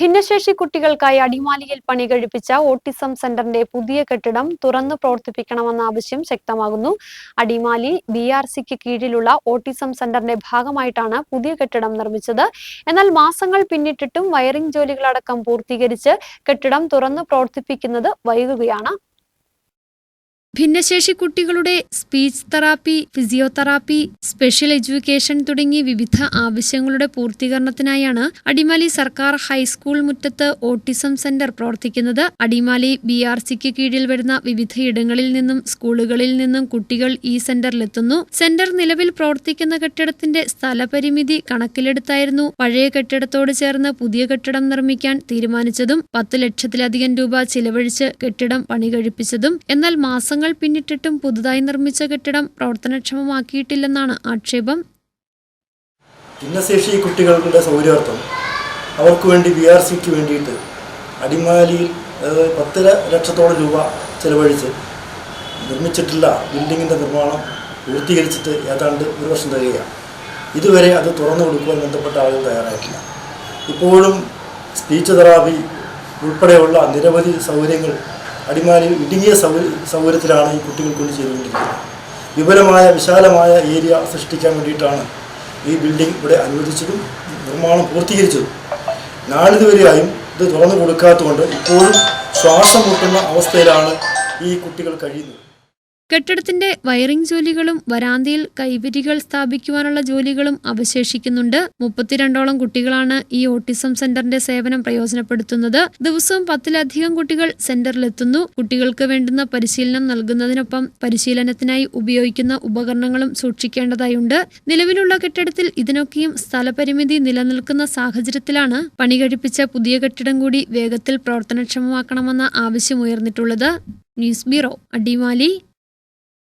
ഭിന്നശേഷി കുട്ടികൾക്കായി അടിമാലിയിൽ പണി കഴിപ്പിച്ച ഓട്ടിസം സെന്ററിന്റെ പുതിയ കെട്ടിടം തുറന്നു പ്രവർത്തിപ്പിക്കണമെന്ന ആവശ്യം ശക്തമാകുന്നു. അടിമാലി ബി ആർ സിക്ക് കീഴിലുള്ള ഓട്ടിസം സെന്ററിന്റെ ഭാഗമായിട്ടാണ് പുതിയ കെട്ടിടം നിർമ്മിച്ചത്. എന്നാൽ മാസങ്ങൾ പിന്നിട്ടിട്ടും വയറിംഗ് ജോലികളടക്കം പൂർത്തീകരിച്ച് കെട്ടിടം തുറന്നു പ്രവർത്തിപ്പിക്കുന്നത് വൈകുകയാണ്. ഭിന്നശേഷി കുട്ടികളുടെ speech therapy physiotherapy special education തുടങ്ങി വിവിധ ആവശ്യങ്ങളുടെ പൂർത്തീകരണത്തിനായാണ് അടിമാലി സർക്കാർ ഹൈസ്കൂൾ മുറ്റത്ത് ഓട്ടിസം സെന്റർ പ്രവർത്തിക്കുന്നത്. അടിമാലി ബി ആർ സിക്ക് കീഴിൽ വരുന്ന വിവിധ ഇടങ്ങളിൽ നിന്നും സ്കൂളുകളിൽ നിന്നും കുട്ടികൾ ഈ സെന്ററിലെത്തുന്നു. സെന്റർ നിലവിൽ പ്രവർത്തിക്കുന്ന കെട്ടിടത്തിന്റെ സ്ഥലപരിമിതി കണക്കിലെടുത്തായിരുന്നു പഴയ കെട്ടിടത്തോട് ചേർന്ന് പുതിയ കെട്ടിടം നിർമ്മിക്കാൻ തീരുമാനിച്ചതും പത്ത് ലക്ഷത്തിലധികം രൂപ ചിലവഴിച്ച് കെട്ടിടം പണികഴിപ്പിച്ചതും. എന്നാൽ മാസങ്ങൾ പിന്നിട്ടിട്ടും പുതുതായി നിർമ്മിച്ച കെട്ടിടം പ്രവർത്തനക്ഷമമാക്കിയിട്ടില്ലെന്നാണ് ആക്ഷേപം. ഭിന്നശേഷി കുട്ടികളുടെ സൗകര്യാർത്ഥം അവർക്ക് വേണ്ടി ബി ആർ സിക്ക് വേണ്ടിയിട്ട് അടിമാലിയിൽ പത്ത് ലക്ഷത്തോളം രൂപ ചെലവഴിച്ച് നിർമ്മിച്ചിട്ടുള്ള ബിൽഡിങ്ങിന്റെ നിർമ്മാണം പൂർത്തീകരിച്ചിട്ട് ഏതാണ്ട് ഒരു വർഷം തികയാണ് ഇതുവരെ അത് തുറന്നു കൊടുക്കുവാൻ ബന്ധപ്പെട്ട ആളുകൾ തയ്യാറായിട്ടില്ല. ഇപ്പോഴും സ്പീച്ച് തെറാപ്പി ഉൾപ്പെടെയുള്ള നിരവധി സൗകര്യങ്ങൾ അടിമാലിയിൽ ഇടുങ്ങിയ സൗകര്യ സൗകര്യത്തിലാണ് ഈ കുട്ടികൾ കൊണ്ട് ചെയ്തുകൊണ്ടിരിക്കുന്നത്. വിപുലമായ വിശാലമായ ഏരിയ സൃഷ്ടിക്കാൻ വേണ്ടിയിട്ടാണ് ഈ ബിൽഡിംഗ് ഇവിടെ അനുവദിച്ചതും നിർമ്മാണം പൂർത്തീകരിച്ചതും. നാളിതുവരെയായും ഇത് തുറന്നു കൊടുക്കാത്തതുകൊണ്ട് ഇപ്പോഴും ശ്വാസം മുട്ടുന്ന അവസ്ഥയിലാണ് ഈ കുട്ടികൾ കഴിയുന്നത്. കെട്ടിടത്തിന്റെ വയറിംഗ് ജോലികളും വരാന്തയിൽ കൈവരികൾ സ്ഥാപിക്കുവാനുള്ള ജോലികളും അവശേഷിക്കുന്നുണ്ട്. മുപ്പത്തിരണ്ടോളം കുട്ടികളാണ് ഈ ഓട്ടിസം സെന്ററിന്റെ സേവനം പ്രയോജനപ്പെടുത്തുന്നത്. ദിവസവും പത്തിലധികം കുട്ടികൾ സെന്ററിലെത്തുന്നു. കുട്ടികൾക്ക് വേണ്ടുന്ന പരിശീലനം നൽകുന്നതിനൊപ്പം പരിശീലനത്തിനായി ഉപയോഗിക്കുന്ന ഉപകരണങ്ങളും സൂക്ഷിക്കേണ്ടതായുണ്ട്. നിലവിലുള്ള കെട്ടിടത്തിൽ ഇതിനൊക്കെയും സ്ഥലപരിമിതി നിലനിൽക്കുന്ന സാഹചര്യത്തിലാണ് പണി കഴിപ്പിച്ച പുതിയ കെട്ടിടം കൂടി വേഗത്തിൽ പ്രവർത്തനക്ഷമമാക്കണമെന്ന ആവശ്യമുയർന്നിട്ടുള്ളത് ന്യൂസ് ബ്യൂറോ അടിമാലി.